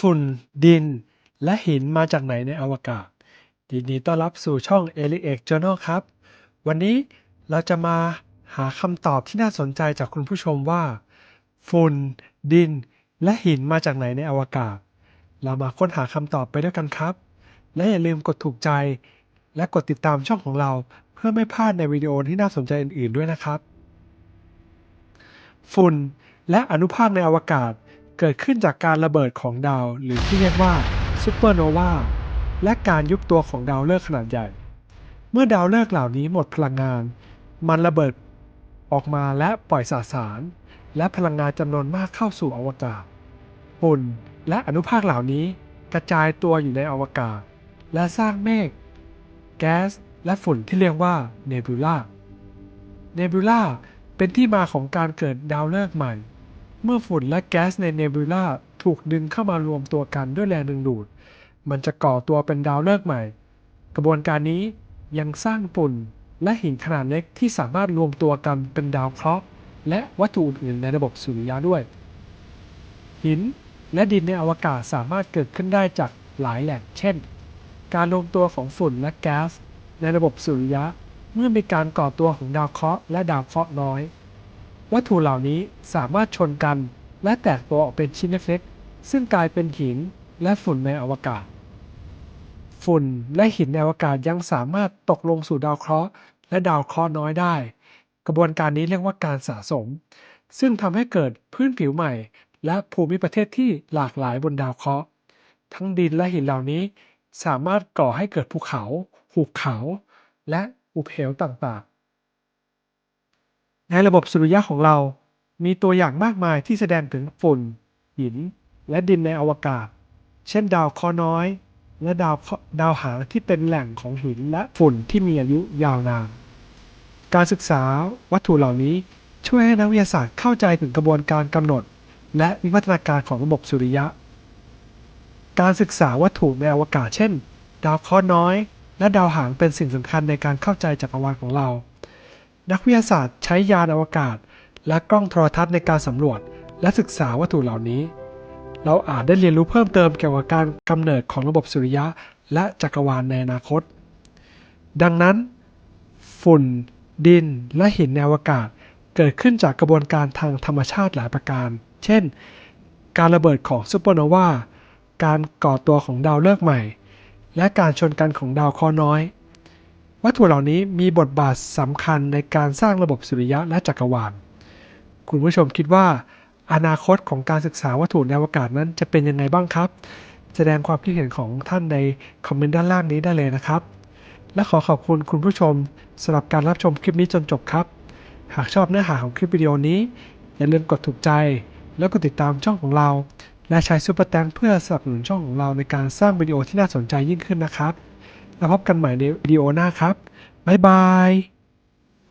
ฝุ่น ดิน และหินมาจากไหนในอวกาศ ยินดีต้อนรับสู่ช่อง e l i e x Journal ครับ วันนี้เราจะมาหาคำตอบที่น่าสนใจจากคุณผู้ชมว่า ฝุ่น ดิน และหินมาจากไหนในอวกาศ เรามาค้นหาคำตอบไปด้วยกันครับ และอย่าลืมกดถูกใจ และกดติดตามช่องของเราเพื่อไม่พลาดในวิดีโอที่น่าสนใจอื่น ๆ ด้วยนะครับ ฝุ่นและอนุภาคในอวกาศ เกิดขึ้นจากการระเบิดของดาว หรือที่เรียกว่าซูเปอร์โนวาและการยุบตัวของดาวฤกษ์ขนาดใหญ่ เมื่อดาวฤกษ์เหล่านี้หมดพลังงาน มันระเบิดออกมาและปล่อยสสาร และพลังงานจำนวนมากเข้าสู่อวกาศฝุ่นและอนุภาคเหล่านี้กระจายตัวอยู่ในอวกาศ และสร้างเมฆแก๊สและฝุ่นที่เรียกว่าเนบูล่าเนบูล่าเป็นที่มาของการเกิดดาวฤกษ์ใหม่ เมื่อฝุ่นและแก๊สในเนบูล่าถูกดึงเข้ามารวมตัวกันด้วยแรงดึงดูด มันจะก่อตัวเป็นดาวฤกษ์ใหม่ กระบวนการนี้ยังสร้างฝุ่นและหินขนาดเล็กที่สามารถรวมตัวกันเป็นดาวเคราะห์และวัตถุอื่นในระบบสุริยะด้วย หินและดินในอวกาศสามารถเกิดขึ้นได้จากหลายแหล่งเช่น การรวมตัวของฝุ่นและแก๊สในระบบสุริยะ เมื่อมีการก่อตัวของดาวเคราะห์และดาวเคราะห์น้อย วัตถุเหล่านี้สามารถชนกัน และแตกตัวออกเป็นชิ้นเล็กๆซึ่งกลายเป็นหินและฝุ่นในอวกาศ ฝุ่นและหินในอวกาศยังสามารถตกลงสู่ดาวเคราะห์และดาวเคราะห์น้อยได้ กระบวนการนี้เรียกว่าการสะสม ซึ่งทำให้เกิดพื้นผิวใหม่ และภูมิประเทศที่หลากหลายบนดาวเคราะห์ ทั้งดินและหินเหล่านี้ สามารถก่อให้เกิดภูเขา หุบเขา และอุเหวต่างๆ ในระบบสุริยะของเรา มีตัวอย่างมากมายที่แสดงถึงฝุ่น หิน และดินในอวกาศ เช่น ดาวเคราะห์น้อย และดาวเคราะห์ดาวหางที่เป็นแหล่งของหินและฝุ่นที่มีอายุยาวนาน การศึกษาวัตถุเหล่านี้ช่วยให้นักวิทยาศาสตร์เข้าใจถึงกระบวนการกำหนด และวิวัฒนาการของระบบสุริยะ การศึกษาวัตถุในอวกาศเช่น ดาวเคราะห์น้อย และดาวหางเป็นสิ่งสำคัญในการเข้าใจจักรวาลของเรา นักวิทยาศาสตร์ใช้ยานอวกาศ และกล้องโทรทัศน์ในการสำรวจ และศึกษาวัตถุเหล่านี้ เราอาจได้เรียนรู้เพิ่มเติมเกี่ยวกับการกำเนิดของระบบสุริยะ และจักรวาลในอนาคต ดังนั้น ฝุ่น ดิน และหินในอวกาศเกิดขึ้นจากกระบวนการทางธรรมชาติหลายประการ เช่น การระเบิดของซูเปอร์โนวา การก่อตัวของดาวฤกษ์ใหม่ และการชนกันของดาวเคราะห์น้อย วัตถุเหล่านี้มีบทบาทสำคัญในการสร้างระบบสุริยะและจักรวาล คุณผู้ชมคิดว่า อนาคตของการศึกษาวัตถุในอวกาศนั้นจะเป็นยังไงบ้างครับ แสดงความคิดเห็นของท่านในคอมเมนต์ด้านล่างนี้ได้เลยนะครับ และขอขอบคุณคุณผู้ชมสำหรับการรับชมคลิปนี้จนจบครับ หากชอบเนื้อหาของคลิปวิดีโอนี้ อย่าลืมกดถูกใจ แล้วกดติดตามช่องของเรา และใช้ซุปเปอร์แตงเพื่อสนับสนุนช่องของเราในการสร้างวิดีโอที่น่าสนใจยิ่งขึ้นนะครับ แล้วพบกันใหม่ในวิดีโอหน้าครับ บ๊ายบาย